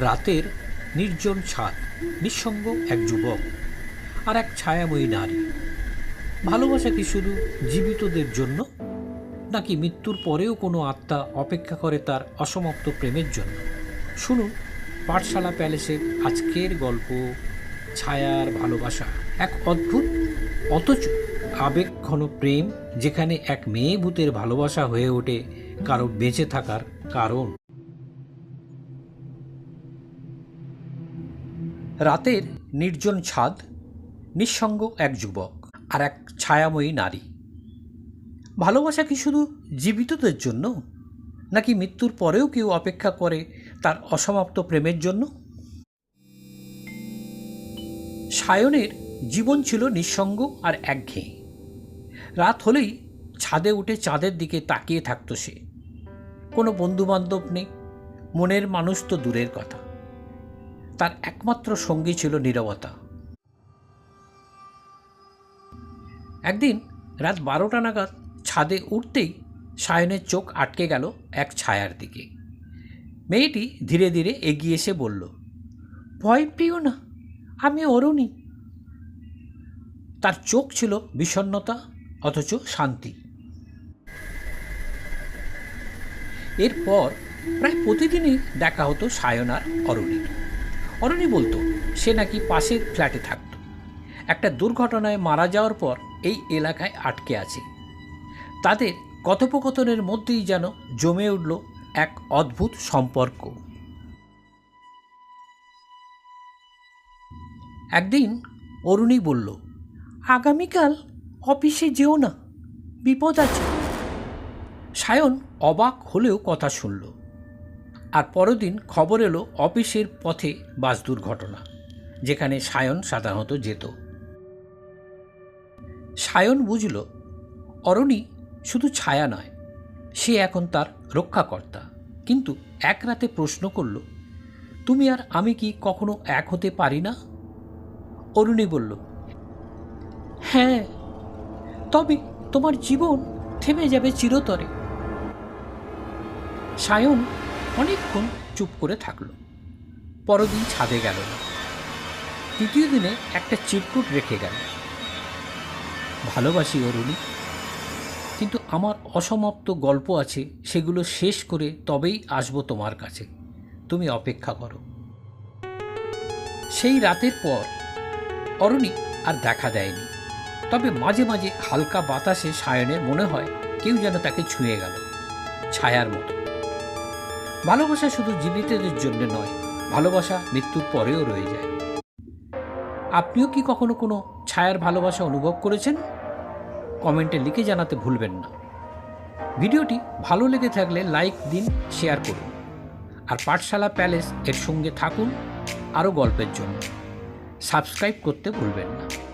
রাতের নির্জন ছাদ, নিঃসঙ্গ এক যুবক আর এক ছায়াময়ী নারী। ভালোবাসা কি শুধু জীবিতদের জন্য, নাকি মৃত্যুর পরেও কোনো আত্মা অপেক্ষা করে তার অসমাপ্ত প্রেমের জন্য? শুনুন, পাঠশালা প্যালেসের আজকের গল্প, ছায়ার ভালোবাসা। এক অদ্ভুত, অথচ আবেগঘন প্রেম, যেখানে এক মেয়ে ভূতের ভালোবাসা হয়ে ওঠে কারও বেঁচে থাকার কারণ। রাতের নির্জন ছাদ, নিঃসঙ্গ এক যুবক আর এক ছায়াময়ী নারী। ভালোবাসা কি শুধু জীবিতদের জন্য, নাকি মৃত্যুর পরেও কেউ অপেক্ষা করে তার অসমাপ্ত প্রেমের জন্য? সায়নের জীবন ছিল নিঃসঙ্গ আর একঘেয়ে। রাত হলেই ছাদে উঠে চাঁদের দিকে তাকিয়ে থাকত সে। কোনো বন্ধুবান্ধব নেই, মনের মানুষ তো দূরের কথা। তার একমাত্র সঙ্গী ছিল নীরবতা। একদিন রাত বারোটা নাগাদ ছাদে উঠতেই সায়নের চোখ আটকে গেল এক ছায়ার দিকে। মেয়েটি ধীরে ধীরে এগিয়ে এসে বলল, ভয় প্রিয় না, আমি অরুণী। তার চোখ ছিল বিষণ্ণতা, অথচ শান্তি। এরপর প্রায় প্রতিদিনই দেখা হতো সায়ন আর অরণির। অরণি বলতো, সে নাকি পাশের ফ্ল্যাটে থাকত। একটা দুর্ঘটনায় মারা যাওয়ার পর এই এলাকায় আটকে আছে। তাদের কথোপকথনের মধ্যেই যেন জমে উঠল এক অদ্ভুত সম্পর্ক। একদিন অরুণী বলল, আগামীকাল অফিসে যেও না, বিপদ আছে। সায়ন অবাক হলেও কথা শুনল। আর পরদিন খবর এলো অফিসের পথে বাস দুর্ঘটনা, যেখানে সায়ন সাধারণত যেত। সায়ন বুঝল, অরণি শুধু ছায়া নয়, সে এখন তার রক্ষাকর্তা। কিন্তু এক রাতে প্রশ্ন করল, তুমি আর আমি কি কখনো এক হতে পারি না? অরুণী বলল হ্যাঁ তবে তোমার জীবন থেমে যাবে চিরতরে। সায়ন অনেকক্ষণ চুপ করে থাকল। পরদিন ছাদে গেল। না তৃতীয় দিনে একটা চিরকুট রেখে গেল। ভালোবাসি অরুণী, কিন্তু আমার অসমাপ্ত গল্প আছে, সেগুলো শেষ করে তবেই আসব তোমার কাছে। তুমি অপেক্ষা করো। সেই রাতের পর অরণি আর দেখা দেয়নি। তবে মাঝে মাঝে হালকা বাতাসে সায়নের মনে হয় কেউ যেন তাকে ছুঁয়ে গেল, ছায়ার মতো। ভালোবাসা শুধু জীবিতদের জন্য নয়, ভালোবাসা মৃত্যুর পরেও রয়ে যায়। আপনিও কি কখনো কোনো ছায়ার ভালোবাসা অনুভব করেছেন? কমেন্টে লিখে জানাতে ভুলবেন না। ভিডিওটি ভালো লেগে থাকলে লাইক দিন, শেয়ার করুন। আর পাঠশালা প্যালেস এর সঙ্গে থাকুন আরও গল্পের জন্য। সাবস্ক্রাইব করতে ভুলবেন না।